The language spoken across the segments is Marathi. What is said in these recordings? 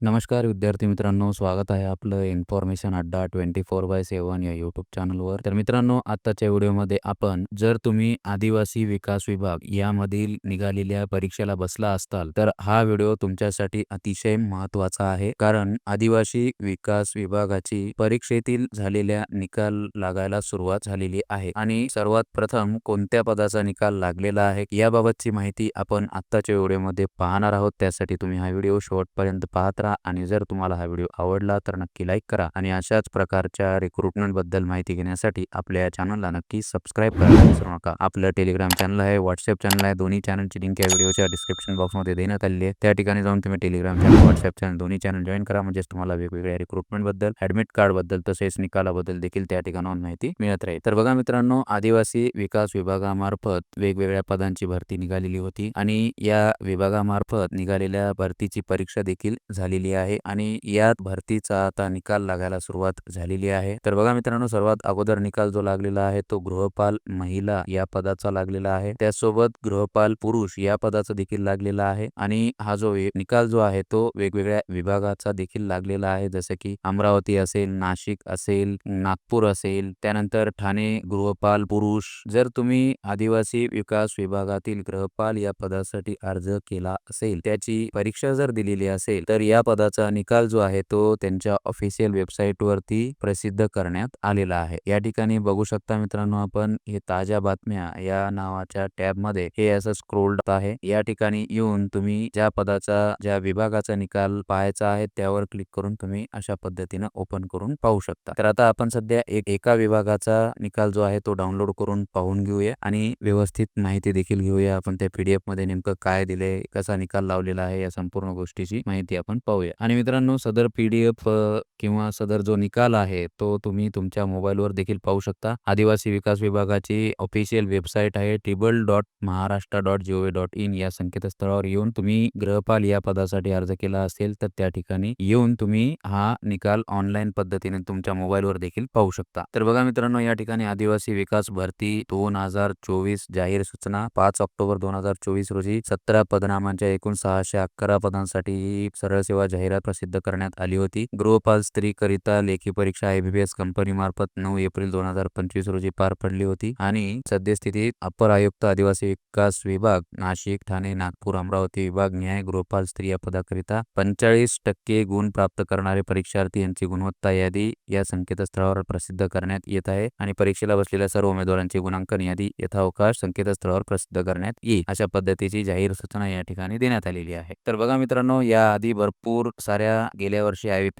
नमस्कार विद्यार्थी मित्रांनो स्वागत आहे आपलं इन्फॉर्मेशन अड्डा ट्वेंटी फोर बाय सेवन या यूट्यूब चॅनलवर तर मित्रांनो आत्ताच्या व्हिडिओमध्ये आपण जर तुम्ही आदिवासी विकास विभाग यामधील निघालेल्या परीक्षेला बसला असताल तर हा व्हिडिओ तुमच्यासाठी अतिशय महत्त्वाचा आहे. कारण आदिवासी विकास विभागाची परीक्षेतील झालेल्या निकाल लागायला सुरुवात झालेली आहे. आणि सर्वात प्रथम कोणत्या पदाचा निकाल लागलेला आहे याबाबतची माहिती आपण आत्ताच्या व्हिडिओमध्ये पाहणार आहोत. त्यासाठी तुम्ही हा व्हिडिओ शेवटपर्यंत पाहत करा आणि जर तुम्हाला हा व्हिडिओ आवडला तर नक्की लाईक करा आणि अशाच प्रकारच्या रिक्रुटमेंटबद्दल माहिती घेण्यासाठी आपल्या या चॅनलला नक्की सबस्क्राईब करायला विसरू नका. आपलं टेलिग्राम चॅनल आहे व्हॉट्सअप चॅनल आहे. दोन्ही चॅनलची लिंक या व्हिडिओच्या डिस्क्रिप्शन बॉक्समध्ये देण्यात आली आहे. त्या ठिकाणी जाऊन तुम्ही टेलिग्राम चॅनल व्हॉट्सअप चॅनल दोन्ही चॅनल जॉईन करा. म्हणजेच तुम्हाला वेगवेगळ्या रिक्रुटमेंटबद्दल ॲडमिट ऍडमिट तसेच निकालाबद्दल देखील त्या ठिकाणाहून माहिती मिळत राहील. तर बघा मित्रांनो आदिवासी विकास विभागामार्फत वेगवेगळ्या पदांची भरती निघालेली होती आणि या विभागामार्फत निघालेल्या भरतीची परीक्षा देखील झाली झालेली आहे आणि यात भरतीचा आता निकाल लागायला सुरुवात झालेली आहे. तर बघा मित्रांनो सर्वात अगोदर निकाल जो लागलेला आहे तो गृहपाल महिला या पदाचा लागलेला आहे. त्यासोबत गृहपाल पुरुष या पदाचा देखील लागलेला आहे आणि हा जो निकाल जो आहे तो वेगवेगळ्या विभागाचा देखील लागलेला आहे. जसे की अमरावती असेल नाशिक असेल नागपूर असेल त्यानंतर ठाणे गृहपाल पुरुष. जर तुम्ही आदिवासी विकास विभागातील गृहपाल या पदासाठी अर्ज केला असेल त्याची परीक्षा जर दिलेली असेल तर या पदाचा निकाल जो आहे तो त्यांच्या ऑफिशियल वेबसाईटवरती प्रसिद्ध करण्यात आलेला आहे. या ठिकाणी बघू शकता मित्रांनो आपण हे ताज्या बातम्या या नावाच्या टॅबमध्ये हे असं स्क्रोल आहे. या ठिकाणी येऊन तुम्ही ज्या पदाचा ज्या विभागाचा निकाल पाहायचा आहे त्यावर क्लिक करून तुम्ही अशा पद्धतीनं ओपन करून पाहू शकता. तर आता आपण सध्या एक एका विभागाचा निकाल जो आहे तो डाउनलोड करून पाहून घेऊया आणि व्यवस्थित माहिती देखील घेऊया. आपण त्या पीडीएफमध्ये नेमकं काय दिले कसा निकाल लावलेला आहे या संपूर्ण गोष्टीची माहिती आपण पाहू पाहूया आणि मित्रांनो सदर पी डी एफ किंवा सदर जो निकाल आहे तो तुम्ही तुमच्या मोबाईलवर देखील पाहू शकता. आदिवासी विकास विभागाची ऑफिशियल वेबसाईट आहे tribal dot Maharashtra dot GOV dot in या संकेतस्थळावर येऊन तुम्ही गृहपाल या पदासाठी अर्ज केला असेल तर त्या ठिकाणी येऊन तुम्ही हा निकाल ऑनलाईन पद्धतीने तुमच्या मोबाईलवर देखील पाहू शकता. तर बघा मित्रांनो या ठिकाणी आदिवासी विकास भरती दोन हजार चोवीस जाहीर सूचना पाच ऑक्टोबर दोन हजार चोवीस रोजी सतरा पदनामांच्या एकूण सहाशे अकरा पदांसाठी ही सरळ सेवा जाहिरात प्रसिद्ध करण्यात आली होती. गृहपाल स्त्रीकरिता लेखी परीक्षा आयबीपीएस कंपनी मार्फत नऊ एप्रिल दोन हजार पंचवीस रोजी पार पडली होती आणि सद्यस्थितीत अपर आयुक्त आदिवासी विकास विभाग नाशिक ठाणे नागपूर अमरावती विभाग न्याय गृहपाल स्त्री या पदाकरिता पंचाळीस टक्के गुण प्राप्त करणारे परीक्षार्थी यांची गुणवत्ता यादी या संकेतस्थळावर प्रसिद्ध करण्यात येत आहे आणि परीक्षेला बसलेल्या सर्व उमेदवारांची गुणांकन यादी यथावकाश संकेतस्थळावर प्रसिद्ध करण्यात येईल अशा पद्धतीची जाहीर सूचना या ठिकाणी देण्यात आलेली आहे. तर बघा मित्रांनो या आधी भरपूर साऱ्या गेल्या वर्षी आय बी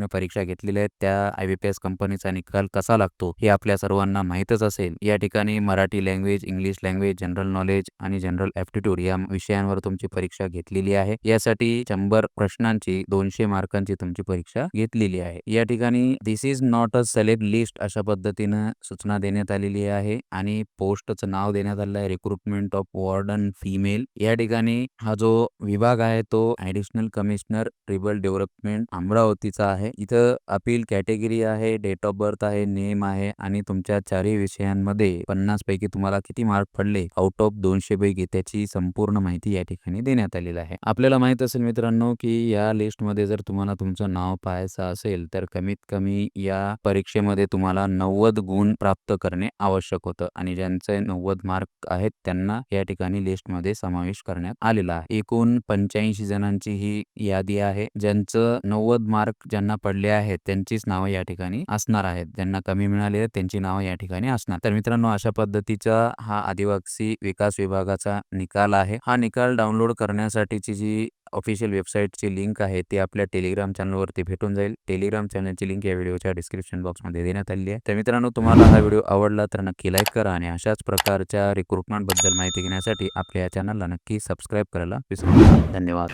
कंपनीने परीक्षा घेतलेल्या आहेत. त्या आय बी कंपनीचा निकाल कसा लागतो हे आपल्या सर्वांना माहीतच असेल. या ठिकाणी Marathi language English language general knowledge आणि जनरल ॲप्टिट्यूड या विषयांवर तुमची परीक्षा घेतलेली आहे. यासाठी शंभर प्रश्नांची दोनशे मार्कांची तुमची परीक्षा घेतलेली आहे. या ठिकाणी this is not a select list अशा पद्धतीनं सूचना देण्यात आलेली आहे आणि पोस्टचं नाव देण्यात आलेलं आहे. रिक्रुटमेंट ऑफ वॉर्डन फिमेल या ठिकाणी हा जो विभाग आहे तो ऍडिशनल कमिशनर ट्रिबल डेव्हलपमेंट अमरावतीचा आहे. इथं अपील कॅटेगरी आहे डेट ऑफ बर्थ आहे नेम आहे आणि तुमच्या चारही विषयांमध्ये पन्नास पैकी तुम्हाला किती मार्क पडले आउट ऑफ दोनशे पैकी त्याची संपूर्ण माहिती या ठिकाणी देण्यात आलेली आहे. आपल्याला माहीत असेल मित्रांनो की या लिस्टमध्ये जर तुम्हाला तुमचं नाव पाहायचं असेल तर कमीत कमी या परीक्षेमध्ये तुम्हाला नव्वद गुण प्राप्त करणे आवश्यक होतं आणि ज्यांचे नव्वद मार्क आहेत त्यांना या ठिकाणी लिस्टमध्ये समावेश करण्यात आलेला आहे. एकूण पंच्याऐंशी जणांची ही यादी आहे ज्यांचं नव्वद मार्क ज्यांना पडले आहेत त्यांचीच नावं या ठिकाणी असणार आहेत. ज्यांना कमी मिळाले आहेत त्यांची नावं या ठिकाणी असणार. तर मित्रांनो अशा पद्धतीचा हा आदिवासी विकास विभागाचा निकाल आहे. हा निकाल डाउनलोड करण्यासाठीची जी ऑफिशियल वेबसाईटची लिंक आहे ती आपल्या टेलिग्राम चॅनलवरती भेटून जाईल. टेलिग्राम चॅनलची लिंक या व्हिडिओच्या डिस्क्रिप्शन बॉक्समध्ये देण्यात आली आहे. तर मित्रांनो तुम्हाला हा व्हिडिओ आवडला तर नक्की लाईक करा आणि अशाच प्रकारच्या रिक्रुटमेंटबद्दल माहिती घेण्यासाठी आपल्या या चॅनलला नक्की सबस्क्राईब करायला विसरू नका. धन्यवाद.